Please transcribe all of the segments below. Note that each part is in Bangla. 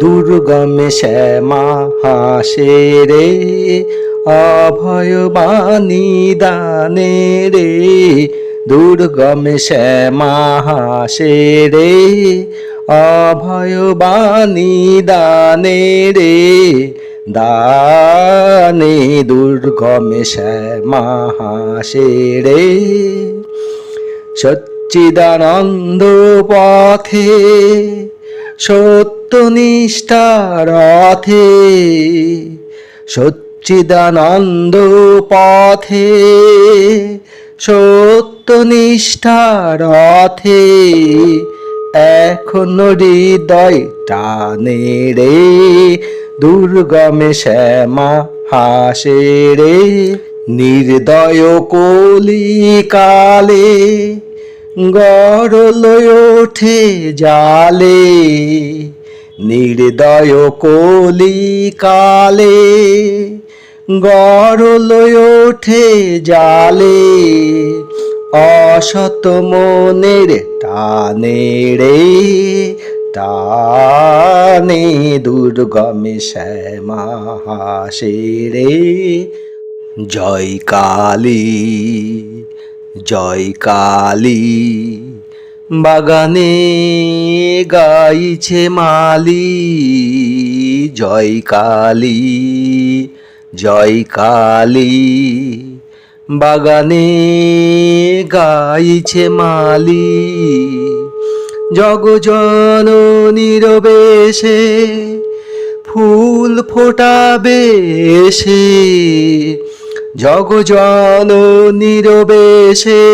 দুর্গমে শ্যামা হাসে রে অভয় বাণী দানে রে দুর্গমে শ্যামা হাসে রে অভয় বাণী দানে রে দানে দুর্গমে শ্যামা হাসে রে সচ্চিদানন্দ পথে সত্যনিষ্ঠার রথে, সচ্চিদানন্দ পথে সত্যনিষ্ঠার রথে। এখন হৃদয় টানে রে, দুর্গমে শ্যামা হাসে রে, নির্দয় কলি কালে গড়ল ওঠে জালে, নির্দয় কলি কালে গড়ল ওঠে জালে অসত মনের টানে রে, টানে দুর্গমে শ্যামা হাসে রে। জয় কালী জয় কালী। বাগানে গাইছে মালি। জয় কালী জয় কালী। বাগানে গাইছে মালি। জগজন নিরবেশে ফুল ফোটাবে এসে জগজন নিরবেশে,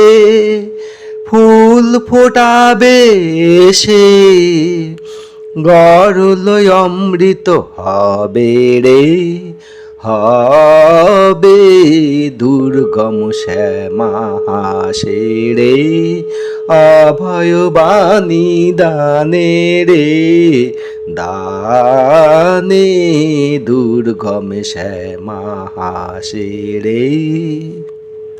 ফুল ফোটাবে এসে গরল অমৃত হবে রে, হবে দুর্গম শ্যামা হাসে রে অভয় বাণী দানে রে দানে দুর্গম শ্যামা হাসে রে।